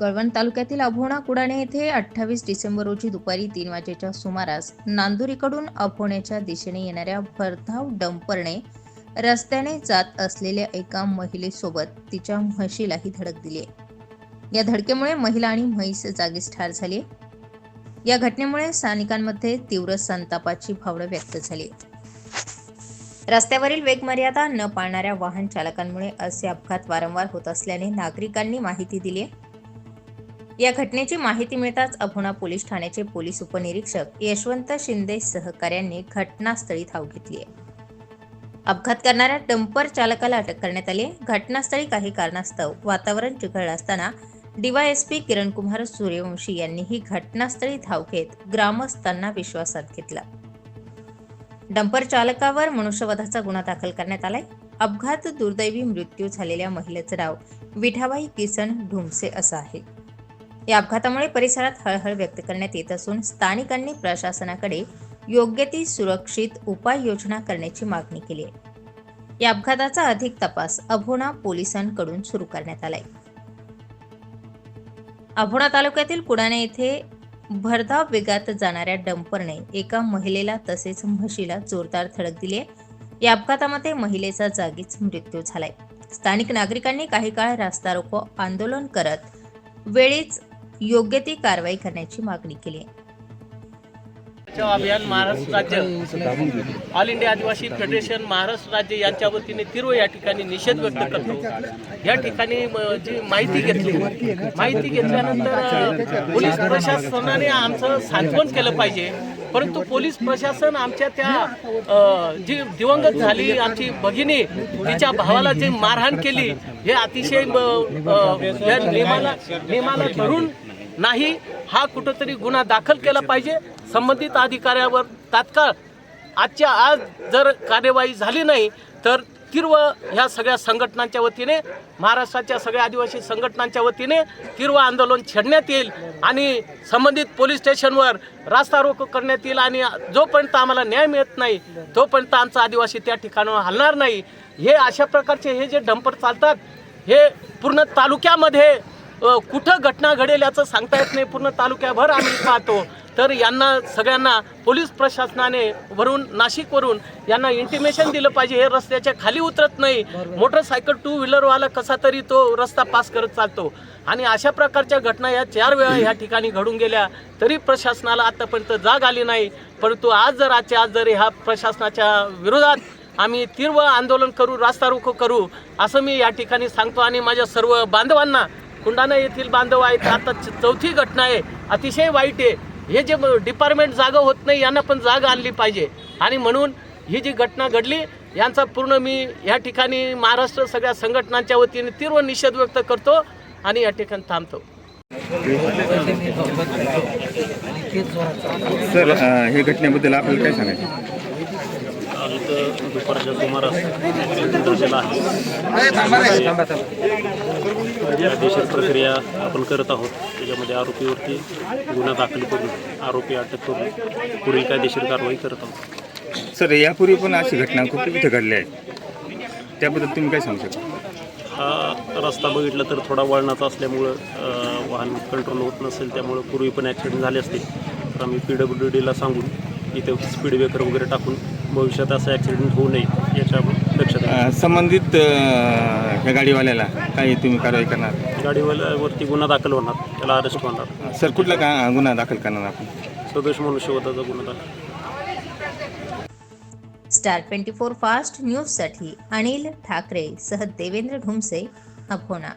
कळवण तालुक्यातील अभोणा कुडाणे येथे अठ्ठावीस डिसेंबर रोजी दुपारी तीन वाजेच्या सुमारास नांदुरीकडून अभोण्याच्या दिशेने येणाऱ्या भरधाव डंपरने रस्त्याने जात असलेल्या एका महिलेसोबत तिच्या म्हशीलाही धडक दिली. आहे या धडकेमुळे महिला आणि म्हैस जागीच ठार झाली. या घटनेमुळे स्थानिकांमध्ये तीव्र संतापाची भावना व्यक्त झाली. रस्त्यावरील वेगमर्यादा न पाळणाऱ्या वाहन चालकांमुळे असे अपघात वारंवार होत असल्याने नागरिकांनी माहिती दिली. आहे या घटनेची माहिती मिळताच अभोणा पोलीस ठाण्याचे पोलीस उपनिरीक्षक यशवंत शिंदे सहकाऱ्यांनी घटनास्थळी धाव घेतली आहे. अपघात करणाऱ्या डंपर चालकाला अटक करण्यात आली आहे. घटनास्थळी काही कारणास्तव वातावरण चिघळलं असताना डीवायएसपी किरणकुमार सूर्यवंशी यांनी ही घटनास्थळी धाव घेत ग्रामस्थांना विश्वासात घेतला. डंपर चालकावर मनुष्यवधाचा गुन्हा दाखल करण्यात आलाय. अपघात दुर्दैवी मृत्यू झालेल्या महिलेचं नाव विठाबाई किसन ढुमसे असं आहे. या अपघातामुळे परिसरात हळहळ व्यक्त करण्यात येत असून स्थानिकांनी प्रशासनाकडे योग्य ती सुरक्षित उपाययोजना करण्याची मागणी केली आहे. या अपघाताचा अधिक तपास अभोणा पोलिसांकडून सुरू करण्यात आलाय. अभोणा तालुक्यातील कुडाणे येथे भरधाव वेगात जाणाऱ्या डंपरने एका महिलेला तसेच म्हशीला जोरदार धडक दिली आहे. या अपघातामध्ये महिलेचा जागीच मृत्यू झालाय. स्थानिक नागरिकांनी काही काळ रास्ता रोको आंदोलन करत वेळीच योग्य ती कारवाई करण्याची मागणी केली आहे. अभियान महाराष्ट्र राज्य. All India Adivasi federation Maharashtra राज्य यांच्या वतीने तीव्र या ठिकाणी निषेध व्यक्त करतो. या ठिकाणी म- जी माहिती घेतली माहिती घेतल्यानंतर पोलीस प्रशासनाने आमचं सांत्वन केलं पाहिजे. परंतु पोलीस प्रशासन आमच्या त्या जी दिवंगत झाली आमची भगिनी तिच्या भावाला जी मारहाण केली हे अतिशय नियमाला नियमाला धरून नाही हा कुठंतरी गुन्हा दाखल केला पाहिजे. संबंधित अधिकाऱ्यावर तात्काळ आजच्या आज जर कार्यवाही झाली नाही तर तीव्र ह्या सगळ्या संघटनांच्या वतीने महाराष्ट्राच्या सगळ्या आदिवासी संघटनांच्या वतीने तीव्र आंदोलन छेडण्यात येईल आणि संबंधित पोलीस स्टेशनवर रास्ता रोको करण्यात येईल आणि जोपर्यंत आम्हाला न्याय मिळत नाही तोपर्यंत आमचा आदिवासी त्या ठिकाणावर हलणार नाही. हे अशा प्रकारचे हे जे डंपर चालतात हे पूर्ण तालुक्यामध्ये कुठं घटना घडेल याचं सांगता येत नाही. पूर्ण तालुक्याभर आम्ही पाहतो. तर यांना सगळ्यांना पोलीस प्रशासनाने वरून नाशिकवरून यांना इंटिमेशन दिलं पाहिजे. हे रस्त्याच्या खाली उतरत नाही. मोटरसायकल टू व्हीलरवाला कसा तरी तो रस्ता पास करत चालतो. आणि अशा प्रकारच्या घटना या चार वेळा या ठिकाणी घडून गेल्या. तरी प्रशासनाला आतापर्यंत जाग आली नाही. परंतु आज जर आजच्या आज जर ह्या प्रशासनाच्या विरोधात आम्ही तीव्र आंदोलन करू रास्ता रोको करू असं मी या ठिकाणी सांगतो. आणि माझ्या सर्व बांधवांना कुंडाणा येथील बांधव आहेत. आता च- चौथी घटना आहे. अतिशय वाईट आहे. हे जे डिपार्टमेंट जागा होत नाही यांना पण जागा आणली पाहिजे. आणि म्हणून ही जी घटना घडली यांचा पूर्ण मी या ठिकाणी महाराष्ट्र सगळ्या संघटनांच्या वतीने तीव्र निषेध व्यक्त करतो आणि या ठिकाणी थांबतो. सर हे घटनेबद्दल आपल्याला काय सांगायचं? इथं दुपारच्या सुमारास कायदेशीर प्रक्रिया आपण करत आहोत. त्याच्यामध्ये आरोपीवरती गुन्हा दाखल करून आरोपी अटक करून पुढील कायदेशीर कारवाई करत आहोत. सर यापूर्वी पण अशी घटना खूप इथं घडल्या आहेत त्याबद्दल तुम्ही काय सांगू शकता? हा रस्ता बघितला तर थोडा वळणाचा असल्यामुळं वाहन कंट्रोल होत नसेल त्यामुळं पूर्वी पण ॲक्सिडेंट झाले असतील तर आम्ही पी डब्ल्यू डीला सांगून इथे स्पीड ब्रेकर वगैरे टाकून भविष्यात असं ॲक्सिडेंट होऊ नये याच्यावर लक्ष द्या अ, संबंधित अ, ह्या गाडीवाल्याला काय तुम्ही कारवाई करणार? गाडीवाल्यावरती गुन्हा दाखल होणार त्याला अरेस्ट होणार. सर कुठला का गुन्हा दाखल करणार आपण? सदोष मनुष्यवधाचा गुन्हा दाखल. स्टार ट्वेंटी फोर फास्ट न्यूजसाठी अनिल ठाकरे सह देवेंद्र ढुमसे अभोणा